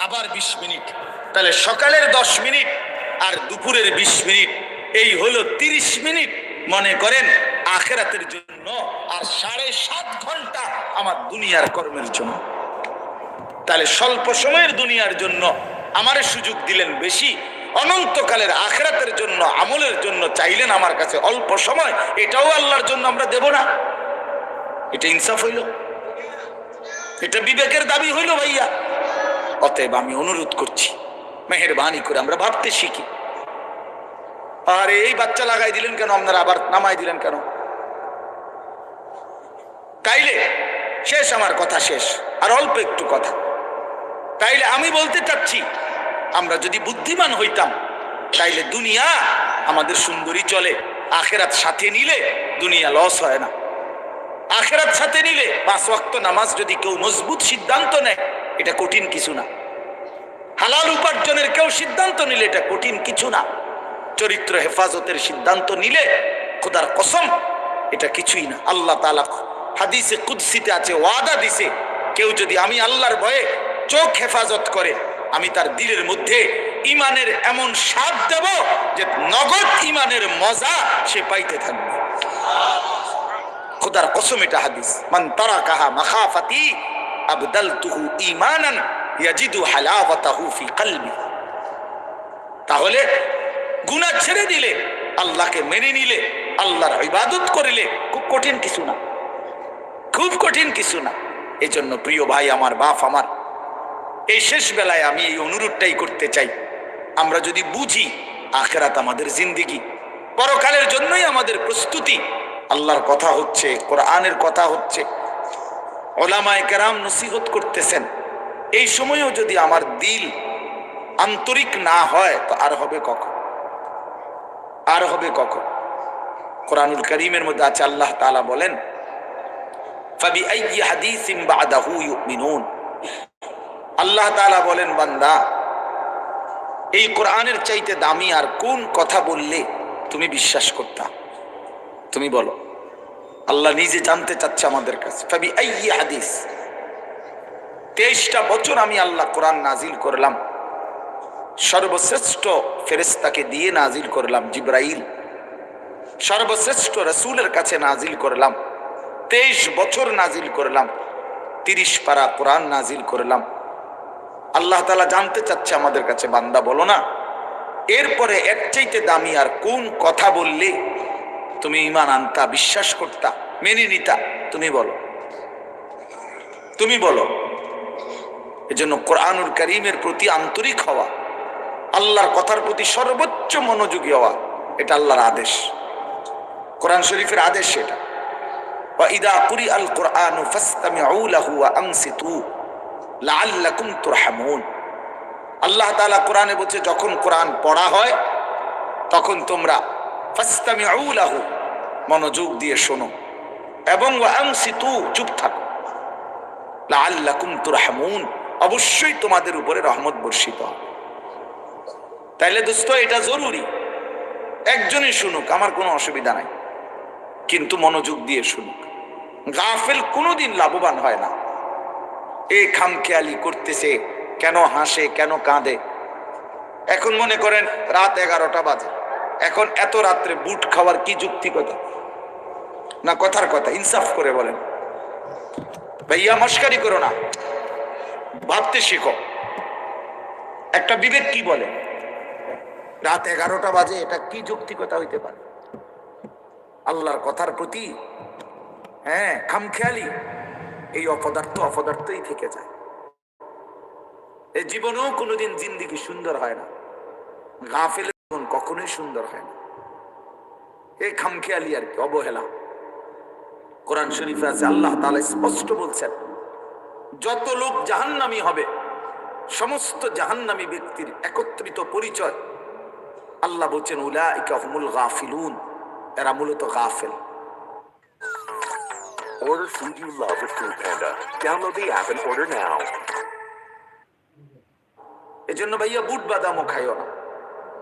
আবার বিশ মিনিট। তাহলে সকালের দশ মিনিট আর দুপুরের বিশ মিনিট। এই হলো তিরিশ মিনিট, মনে করেন, আখেরাতের জন্য আর সাড়ে সাত ঘণ্টা আমার দুনিয়ার কর্মের জন্য। তাহলে স্বল্প সময়ের দুনিয়ার জন্য আমারে সুযোগ দিলেন বেশি, অনন্তকালের আখেরাতের জন্য, আমলের জন্য চাইলেন আমার কাছে অল্প সময়, এটাও আল্লাহর জন্য আমরা দেব না। এটা ইনসাফ হইল। এটা বিবেকের দাবি হইল ভাইয়া। অতএব আমি অনুরোধ করছি, মেহরবানি করে আমরা ভাবতে শিখি। আর এই বাচ্চা লাগাই দিলেন কেন? আপনারা আবার নামাই দিলেন কেন? তাইলে শেষ আমার কথা শেষ, আর অল্প একটু কথা। তাইলে আমি বলতে চাচ্ছি, আমরা যদি বুদ্ধিমান হইতাম, তাইলে দুনিয়া আমাদের সুন্দরী চলে, আখেরাত সাথে নিলে দুনিয়া লস হয় না। আখেরাত সাথে নিলে পাঁচ ওয়াক্ত নামাজ যদি কেউ মজবুত সিদ্ধান্ত নেয় এটা কঠিন কিছু না। হালাল উপার্জনের কেউ সিদ্ধান্ত নিলে এটা কঠিন কিছু না। চরিত্র হেফাজতের সিদ্ধান্ত নিলে খোদার কসম, এটা কিছুই না। আল্লাহ তালা হাদিসে কুদ্সিতে আছে, ওয়াদা দিছে, কেউ যদি আমি আল্লাহর ভয়ে চোখ হেফাজত করে, আমি তার দিলের মধ্যে ইমানের এমন স্বাদ দেব যে নগদ ইমানের মজা সে পাইতে থাকবে। খোদার কসম এটা হাদিস। মান তারা কাহা মাখাফাতি আবদাল তুহু ইমানান ইয়াজিদু হালাওয়াতাহু ফি কলবি। তাহলে গুনাহ ছেড়ে দিলে, আল্লাহকে মেনে নিলে, আল্লাহর ইবাদত করিলে খুব কঠিন কিছু না। খুব কঠিন কিছু না। এজন্য প্রিয় ভাই আমার, বাপ আমার, এই শেষ বেলায় আমি এই অনুরোধটাই করতে চাই। আমরা যদি বুঝি আখেরাত আমাদের জিন্দিগি, পরকালের জন্যই আমাদের প্রস্তুতি। আল্লাহর কথা হচ্ছে, কোরআনের কথা হচ্ছে ওলামায় কেরাম নসিহত করতেছেন। এই সময়েও যদি আমার দিল আন্তরিক না হয়, তো আর হবে কখন? আর হবে কখন? কোরআনুল করিমের মধ্যে আছে, আল্লাহ তাআলা বলেন আল্লাহ তাআলা বলেন, বান্দা, এই কোরআনের চাইতে দামি আর কোন কথা বললে তুমি বিশ্বাস করতা? তুমি বলো। আল্লাহ নিজে জানতে চাচ্ছে আমাদের কাছে। ফাবি হাদিস। তেইশটা বছর আমি আল্লাহ কোরআন নাজিল করলাম। সর্বশ্রেষ্ঠ ফেরেস্তাকে দিয়ে নাজিল করলাম, জিব্রাইল। সর্বশ্রেষ্ঠ রসুলের কাছে নাজিল করলাম। তেইশ বছর নাজিল করলাম। তিরিশ পারা কোরআন নাজিল করলাম। আল্লাহ তালা জানতে চাচ্ছে আমাদের কাছে, বান্দা বলো না। এরপরে এর চাইতে দামি আর কোন কথা বললে তুমি ইমান আনতা, বিশ্বাস করতা, মেনে নিতা, তুমি বলো। তুমি বলো। এজন্য কোরআনুর করিমের প্রতি আন্তরিক হওয়া, আল্লাহর কথার প্রতি সর্বোচ্চ মনোযোগী হওয়া, এটা আল্লাহর আদেশ। কোরআন শরীফের আদেশ এটা কুরি আল কোরআন আল্লাহ কোরআনে বলছে, যখন কোরআন পড়া হয়, তখন তোমরা ফাস্তামিউ লাহু, মনোযোগ দিয়ে শোনো। এবং চুপ থাকো। লাআল্লাকুম অবশ্যই তোমাদের উপরে রহমত বর্ষিত তাইলে দোস্ত, এটা জরুরি। একজনই শুনুক, আমার কোনো অসুবিধা নাই। কিন্তু মনোযোগ দিয়ে শুনুক। গাফেল কোনোদিন লাভবান হয় না। এই খামখেয়ালি করতেছে, কেন হাসে, কেন কাঁদে? এখন মনে করেন রাত এগারোটা বাজে। এখন এত রাত্রে বুট খাওয়ার কি যুক্তিকতা না কথার কথা, ইনসাফ করে বলেন। ভাইয়া, মস্কারি করো না। ভাবতে শিখো। একটা বিবেক কি বলে? রাত এগারোটা বাজে, এটা কি যুক্তিকতা হইতে পারে? আল্লাহর কথার প্রতি হ্যাঁ খামখেয়ালি। এই অপদার্থ অপদার্থই থেকে যায়। এই জীবনেও কোনোদিন জিন্দিগি সুন্দর হয় না। গাফেল জীবন কখনোই সুন্দর হয় না এই খামখেয়ালি আর কি অবহেলা কোরআন শরীফে আছে আল্লাহ তাআলা স্পষ্ট বলছেন যত লোক জাহান্নামী হবে সমস্ত জাহান্নামী ব্যক্তির একত্রিত পরিচয় আল্লাহ বলছেন হুমুল গাফিলুন এরা মূলত গাফেল Order food you love with Food Panda. Download the app and order now. এজন্য ভাইয়া বুট বাদামও খাইও না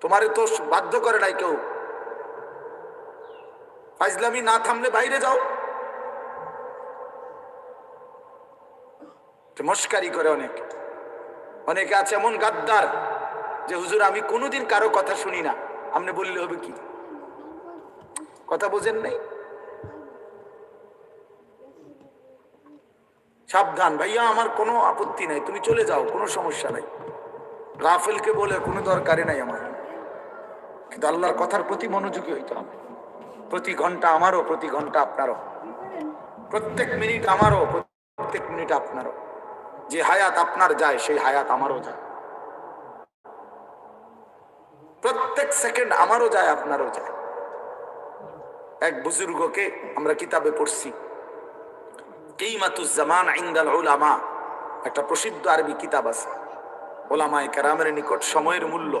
তোমারে তো বাধ্য করে নাই কেউ। ফাইজলামি না থামলে বাইরে যাও। মস্কারি করে অনেক। অনেকে আছে এমন গাদ্দার যে, হুজুর, আমি কোনোদিন কারও কথা শুনি না। আপনি বললে হবে কি? কথা বোঝেন নাই? সাবধান, ভাইয়া, আমার কোনো আপত্তি নাই। তুমি চলে যাও, কোনো সমস্যা নাই। রাফেলকে বলে কোনো দরকারই নাই আমার। কিন্তু আল্লাহর কথার প্রতি মনোযোগী হইতে হবে। প্রতি ঘণ্টা আমারও, প্রতি ঘণ্টা আপনারও। প্রত্যেক মিনিট আমারও, প্রত্যেক মিনিট আপনারও। যে হায়াত আপনার যায়, সেই হায়াত আমারও যায়। প্রত্যেক সেকেন্ড আমারও যায়, আপনারও যায়। এক বুজুর্গকে আমরা কিতাবে পড়ছি। কিমাতুজ্জামান ইন্দাল উলামা। একটা প্রসিদ্ধ আরবি কিতাব আছে। ওলামায় কেরামের নিকট সময়ের মূল্য।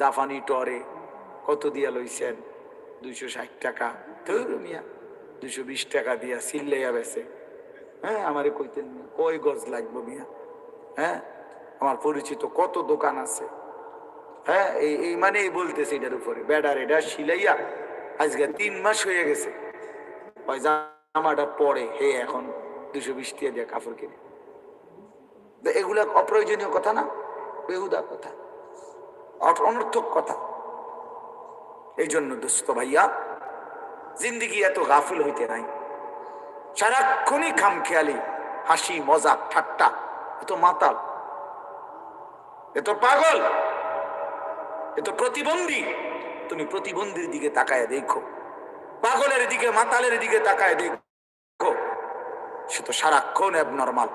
জাফানি টরে কত দিয়া লইছেন? দুইশো ষাট টাকা। মিয়া, দুইশো বিশ টাকা দিয়া সিল্লাইয়া বেছে। হ্যাঁ আমারে কইতেন কয় গজ লাগবো মিয়া? হ্যাঁ আমার পরিচিত কত দোকান আছে? হ্যাঁ এই এই মানেই বলতেছে এটার উপরে। বেডার এটা সিলাইয়া আজকে তিন মাস হয়ে গেছে। ওই জামাটা পরে হে এখন দুশো বিশ টাকা দিয়ে কাপড় কিনে। এগুলা অপ্রয়োজনীয় কথা না? বেহুদা কথা। অনর্থক কথা। এই জন্য দোস্ত ভাইয়া, জিন্দিগি এত গাফিল হইতে নাই। সারাক্ষণই খামখেয়ালি, হাসি, মজাক, ঠাট্টা এত মাতাল। এত পাগল। এত প্রতিবন্ধী। তুমি প্রতিবন্ধীর দিকে তাকায় দেখো। পাগলের দিকে, মাতালের দিকে তাকায় দেখো। সে তো সারাক্ষণ নর্মাল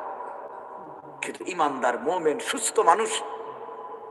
কিন্তু ইমানদার, মোমেন, সুস্থ মানুষ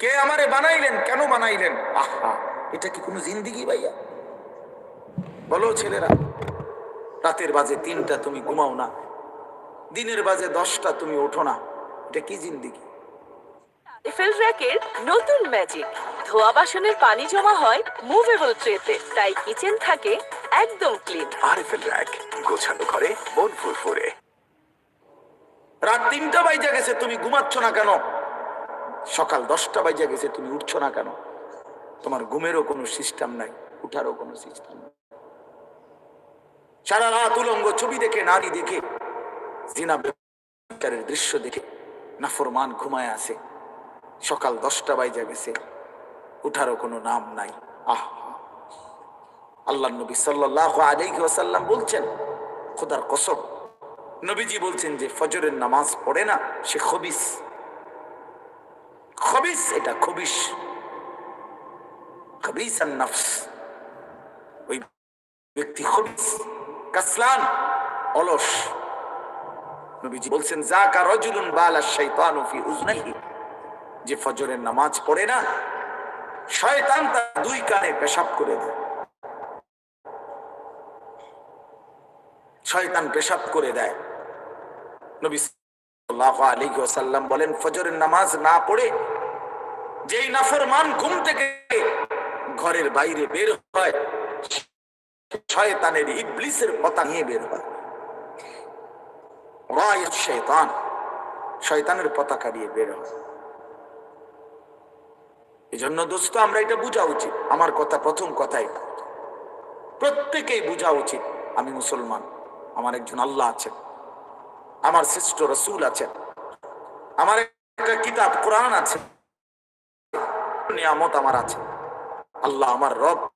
কে আমারে বানাইলেন? কেন বানাইলেন? আহা এটা কি কোনো জিন্দিগি ভাইয়া? বলো ছেলেরা রাতের বাজে তিনটা তুমি ঘুমাও না দিনের বাজে দশটা তুমি ওঠো না এটা কি জিন্দিগি? এফএল র্যাকের নতুন ম্যাজিক ধোয়া বাসনের পানি জমা হয় মুভেবল ট্রেতে তাই কিচেন থাকে একদম ক্লিন আরএফএল র্যাক গোছানো ঘরে মন ফুরফুরে। রাত তিনটা বাইজা গেছে তুমি ঘুমাচ্ছ না কেন? সকাল দশটা বাইজা গেছে, তুমি উঠছো না কেন? তোমার ঘুমেরও কোনো সিস্টেম নাই, উঠারও কোনো সিস্টেম নাই। সারা রাত উলঙ্গ ছবি দেখে, নারী দেখে, জিনা দৃশ্য দেখে নাফরমান ঘুমায় আছে। সকাল দশটা বাইজা গেছে, উঠারও কোনো নাম নাই। আহ আল্লাহ নবী সাল্লাহ আলাইহি ওয়াসাল্লাম বলছেন, খোদার কসম, নবীজি বলছেন যে ফজরের নামাজ পড়ে না, সে খবিস। খবিস, এটা খবিস। খবিস ওই ব্যক্তি খবিস, কাসলান, অলস। বলছেন যে ফজরের নামাজ পড়ে না, শয়তান তার দুই কানে পেশাব করে দেয়। শয়তান পেশাব করে দেয়। নবী ওয়াসাল্লাম বলেন, ফজরের নামাজ না পড়ে যেই নাফরমান ঘুম থেকে ঘরের বাইরে বের হয়, শয়তানের ইবলিসের পতা নিয়ে বের হয়। হয়। দোস্ত, আমরা এটা বোঝা উচিত। আমার কথা প্রথম প্রত্যেকেই বোঝা উচিত, আমি মুসলমান, আমার একজন আল্লাহ আছেন। আমার শ্রেষ্ঠ রসুল আছেন আমার একটা কিতাব, কোরআন আছে। নিয়ামত আমার আছে। আল্লাহ আমার রব।